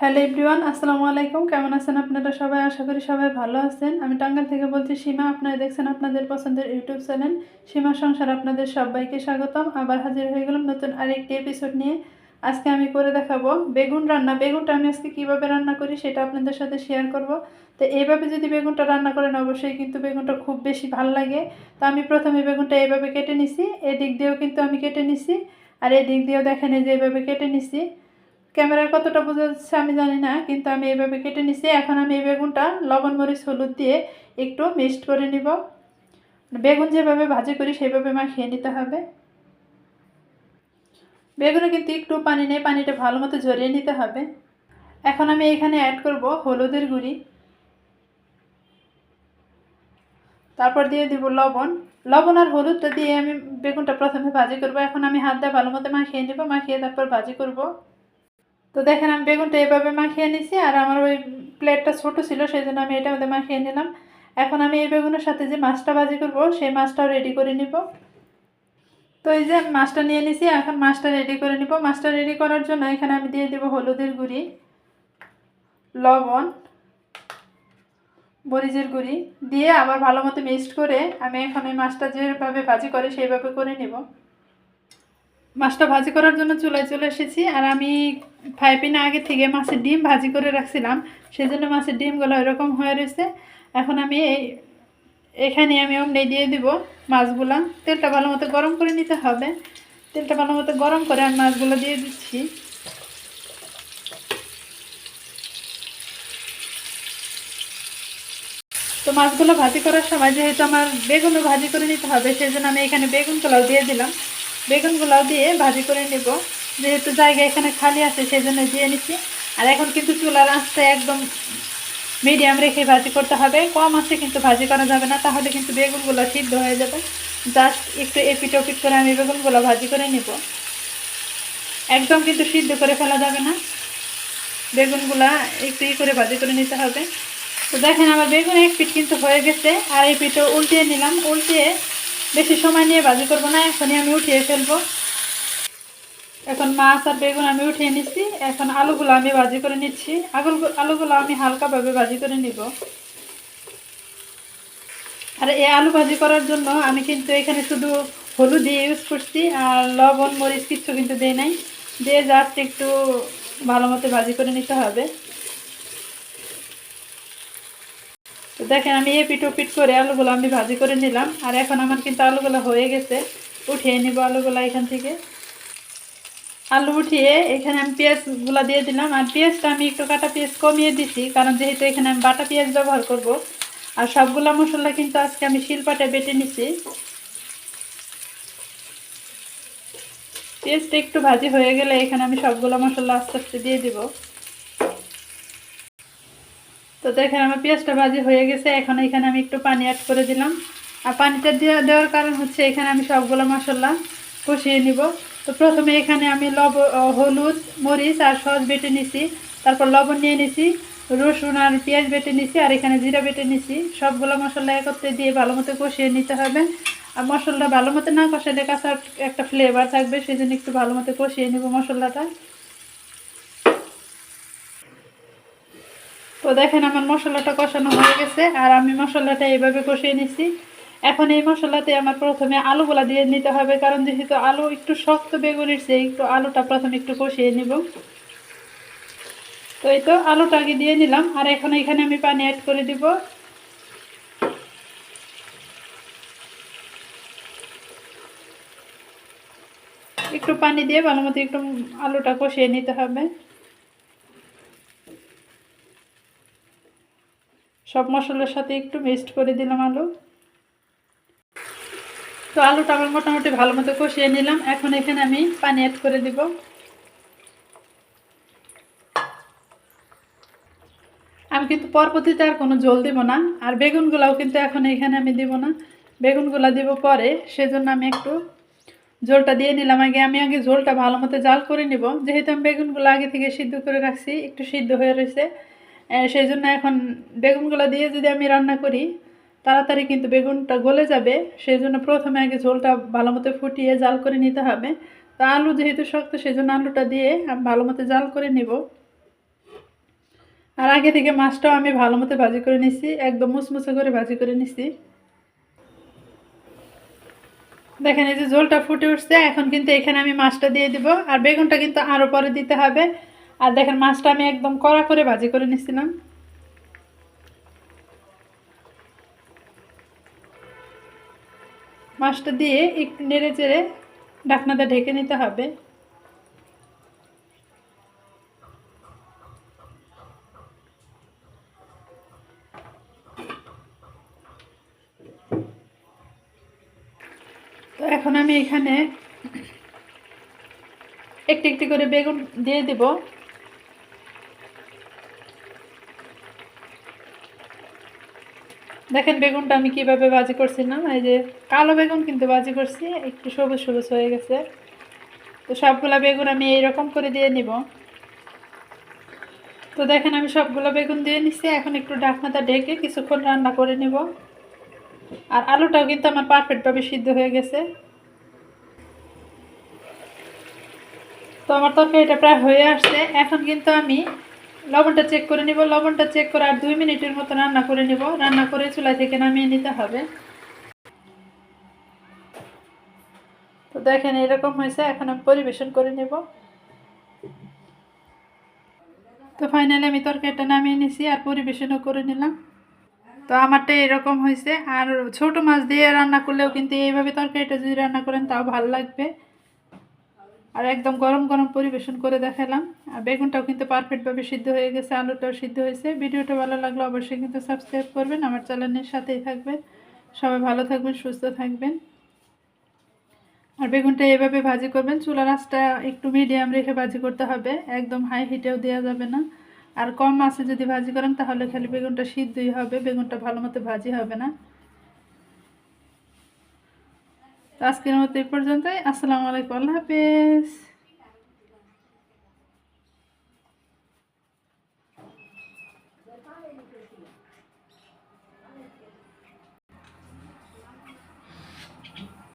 Hello everyone, আসসালামু আলাইকুম। কেমন আছেন আপনারা সবাই? আশা করি সবাই ভালো আছেন। আমি টাঙ্গাল থেকে বলছি সীমা। আপনারা দেখছেন আপনাদের পছন্দের ইউটিউব চ্যানেল। সীমা সংসার আপনাদের সবাইকে স্বাগতম। আবার হাজির হয়ে গেলাম নতুন আরেকটি এপিসোড নিয়ে। আজকে আমি করে দেখাবো বেগুন রান্না। বেগুনটা আমি আজকে কীভাবে রান্না করি সেটা আপনাদের সাথে শেয়ার করব। তো এইভাবে যদি বেগুনটা রান্না করেন, অবশ্যই কিন্তু বেগুনটা খুব বেশি ভালো লাগে। তো আমি প্রথমে বেগুনটা এইভাবে কেটে নিছি। এদিক দিয়েও কিন্তু আমি কেটে নিছি। আর এদিক দিয়েও দেখেন যে এইভাবে কেটে নিছি। ক্যামেরায় কতটা বোঝা যাচ্ছে আমি জানি না, কিন্তু আমি এইভাবে কেটে নিছি। এখন আমি এই বেগুনটা লবণ, মরিচ, হলুদ দিয়ে একটু মিক্সড করে নিব। বেগুন যেভাবে ভাজি করি সেভাবে মাখিয়ে নিতে হবে। বেগুনে কিন্তু একটু পানি নেই, পানিটা ভালো মতো ঝরিয়ে নিতে হবে। এখন আমি এখানে অ্যাড করব হলুদের গুঁড়ি। তারপর দিয়ে দিব লবণ। লবণ আর হলুদটা দিয়ে আমি বেগুনটা প্রথমে ভাজি করব। এখন আমি হাত দিয়ে ভালো মতো মাখিয়ে নেব। মাখিয়ে তারপর ভাজি করব। তো দেখেন, আমি বেগুনটা এভাবে মাখিয়ে নিছি আর আমার ওই প্লেটটা ছোট ছিল সেই জন্য আমি এটা মধ্যে মাখিয়ে নিলাম। এখন আমি এই বেগুনের সাথে যে মাছটা ভাজি করব, সেই মাছটাও রেডি করে নিব। তো এই যে মাছটা নিয়ে নিছি, এখন মাছটা রেডি করে নিব। মাছটা রেডি করার জন্য এখানে আমি দিয়ে দেবো হলুদের গুঁড়ি, লবণ, মরিচের গুঁড়ি দিয়ে আবার ভালো মতো মিক্সড করে আমি এখন এই মাছটা যেভাবে ভাজি করে, সেইভাবে করে নেব। মাছটা ভাজি করার জন্য চুলায় চলে এসেছি। আর আমি ফ্রাই প্যানে আগে থেকে মাছের ডিম ভাজি করে রাখছিলাম। সেই জন্য মাছের ডিমগুলো এরকম হয়ে রয়েছে। এখন আমি এই, এখানে আমি অমনি দিয়ে দিব মাছগুলা। তেলটা ভালো মতো গরম করে নিতে হবে। তেলটা ভালো মতো গরম করে আমি মাছগুলো দিয়ে দিচ্ছি। তো মাছগুলো ভাজি করার সময় যেহেতু আমার বেগুনও ভাজি করে নিতে হবে সেই জন্য আমি এখানে বেগুনগুলোও দিয়ে দিলাম। বেগুনগুলোও দিয়ে ভাজি করে নেব। যেহেতু জায়গা এখানে খালি আছে সেই জন্য দিয়ে নিচ্ছি। আর এখন কিন্তু চুলার আঁচটা একদম মিডিয়াম রেখে ভাজি করতে হবে। কম আছে কিন্তু ভাজি করা যাবে না, তাহলে কিন্তু বেগুনগুলো সিদ্ধ হয়ে যাবে। জাস্ট একটু এপিট ওপিট করে আমি বেগুনগুলো ভাজি করে নেব। একদম কিন্তু সিদ্ধ করে ফেলা যাবে না। বেগুনগুলা একটু ই করে ভাজি করে নিতে হবে। তো দেখেন আমার বেগুন এক পিঠ কিন্তু হয়ে গেছে। আর এই পিঠও উল্টিয়ে নিলাম। উল্টিয়ে বেশি সময় নিয়ে ভাজি করব না, এখনই আমি উঠিয়ে ফেলব। এখন মাছ আর বেগুন আমি উঠিয়ে নিচ্ছি, এখন আলুগুলো আমি ভাজি করে নিচ্ছি। আগুল আলুগুলো আমি হালকাভাবে ভাজি করে নিব। আর এই আলু ভাজি করার জন্য আমি কিন্তু এখানে শুধু হলুদ দিয়ে ইউজ করছি, আর লবণ, মরিচ কিচ্ছু কিন্তু দেয় নাই। দিয়ে জাস্ট একটু ভালো মতো ভাজি করে নিতে হবে। তো দেখেন, আমি এ পিট পিট করে আলুগুলো আমি ভাজি করে নিলাম। আর এখন আমার কিন্তু আলুগুলো হয়ে গেছে। উঠিয়ে নিব আলুগুলো এখান থেকে। আলু উঠিয়ে এখানে আমি পেঁয়াজগুলো দিয়ে দিলাম। আর পেঁয়াজটা আমি একটু কাটা পেঁয়াজ কমিয়ে দিছি, কারণ যেহেতু এখানে আমি বাটা পেঁয়াজ ব্যবহার করব। আর সবগুলো মশলা কিন্তু আজকে আমি শিলপাটে বেটে নিছি। পেঁয়াজটা একটু ভাজি হয়ে গেলে এখানে আমি সবগুলো মশলা আস্তে আস্তে দিয়ে দিব। তো দেখেন আমার পেঁয়াজটা ভাজি হয়ে গেছে। এখন এখানে আমি একটু পানি অ্যাড করে দিলাম। আর পানিটা দেওয়া দেওয়ার কারণ হচ্ছে এখানে আমি সবগুলো মশলা কষিয়ে নিব। তো প্রথমে এখানে আমি লব হলুদ, মরিচ আর সস বেটে নিছি। তারপর লবণ নিয়ে নিছি। রসুন আর পেঁয়াজ বেটে নিছি আর এখানে জিরা বেটে নিছি। সবগুলো মশলা একত্রে দিয়ে ভালো মতো কষিয়ে নিতে হবে। আর মশলাটা ভালো মতো না কষালে কাঁচা একটা ফ্লেভার থাকবে সেই জন্য একটু ভালো মতো কষিয়ে নেব মশলাটা। তো দেখেন আমার মশলাটা কষানো হয়ে গেছে, আর আমি মশলাটা এইভাবে কষিয়ে নিছি। এখন এই মশলাতে আমার প্রথমে আলুগুলা দিয়ে নিতে হবে, কারণ যেহেতু আলু একটু শক্ত বেগুনের চেয়ে একটু আলুটা প্রথমে একটু কষিয়ে নিব। তো এই তো আলুটা আগে দিয়ে নিলাম, আর এখন এখানে আমি পানি অ্যাড করে দিব। একটু পানি দিয়ে ভালো মতো একটু আলুটা কষিয়ে নিতে হবে। সব মশলার সাথে একটু মিক্সড করে দিলাম আলু। তো আলুটা আমার মোটামুটি ভালো মতো কষিয়ে নিলাম। এখন এখানে আমি পানি অ্যাড করে দিব। আমি কিন্তু পরবর্তীতে আর কোনো জল দিব না। আর বেগুনগুলাও কিন্তু এখন এখানে আমি দিব না। বেগুনগুলা দিব পরে, সেজন্য আমি একটু ঝোলটা দিয়ে নিলাম আগে। আমি আগে ঝোলটা ভালো মতো জাল করে নিব। যেহেতু আমি বেগুনগুলো আগে থেকে সিদ্ধ করে রাখছি, একটু সিদ্ধ হয়ে রয়েছে। সেই জন্য এখন বেগুনগুলো দিয়ে যদি আমি রান্না করি, তাড়াতাড়ি কিন্তু বেগুনটা গলে যাবে। সেই জন্য প্রথমে আগে ঝোলটা ভালো মতো ফুটিয়ে জাল করে নিতে হবে। তো আলু যেহেতু শক্ত, সেই জন্য আলুটা দিয়ে আমি ভালো মতো জাল করে নিব। আর আগে থেকে মাছটাও আমি ভালো মতো ভাজি করে নিছি, একদম মুসমুসে করে ভাজি করে নিছি। দেখেন এই যে ঝোলটা ফুটে উঠছে, এখন কিন্তু এখানে আমি মাছটা দিয়ে দিব। আর বেগুনটা কিন্তু আরও পরে দিতে হবে। আর দেখেন, মাছটা আমি একদম কড়া করে ভাজি করে নিছিলাম মাছটা দিয়ে একটু নেড়ে চেড়ে ঢাকনাটা ঢেকে নিতে হবে। তো এখন আমি এখানে একটি একটি করে বেগুন দিয়ে দিব। দেখেন বেগুনটা আমি কীভাবে ভাজি করছিলাম এই যে কালো বেগুন কিন্তু বাজি করছি, একটু সবুজ সবুজ হয়ে গেছে। তো সবগুলা বেগুন আমি এইরকম করে দিয়ে নিব। তো দেখেন আমি সবগুলো বেগুন দিয়ে নিচ্ছি এখন একটু ঢাকনাটা ঢেকে কিছুক্ষণ রান্না করে নিব। আর আলুটাও কিন্তু আমার পারফেক্টভাবে সিদ্ধ হয়ে গেছে। তো আমার তরকারিটা প্রায় হয়ে আসছে। এখন কিন্তু আমি লবণটা চেক করে নিব, লবণটা চেক করে আর দুই মিনিটের মতো রান্না করে নিব। রান্না করে চুলা থেকে নামিয়ে নিতে হবে। তো দেখেন এরকম হয়েছে, এখন আমি পরিবেশন করে নেব। তো ফাইনালি আমি তরকারিটা নামিয়ে নিছি আর পরিবেশনও করে নিলাম। তো আমারটা এরকম হয়েছে, আর ছোট মাছ দিয়ে রান্না করলেও কিন্তু এইভাবে তরকারিটা যদি রান্না করেন তাও ভালো লাগবে। আর একদম গরম গরম পরিবেশন করে দেখালাম। আর বেগুনটাও কিন্তু পারফেক্টভাবে সিদ্ধ হয়ে গেছে, আলুটাও সিদ্ধ হয়েছে। ভিডিওটা ভালো লাগলে অবশ্যই কিন্তু সাবস্ক্রাইব করবেন। আমার চ্যানেলের সাথেই থাকবেন। সবাই ভালো থাকবেন, সুস্থ থাকবেন। আর বেগুনটা এভাবে ভাজি করবেন। চুলার আঁচটা একটু মিডিয়াম রেখে ভাজি করতে হবে। একদম হাই হিটেও দেওয়া যাবে না। আর কম মাছে যদি ভাজি করেন, তাহলে খালি বেগুনটা সিদ্ধই হবে। বেগুনটা ভালো মতো ভাজি হবে না। আজকের মতো এই পর্যন্তই। আসসালামু আলাইকুম। আল্লাহ হাফেজ।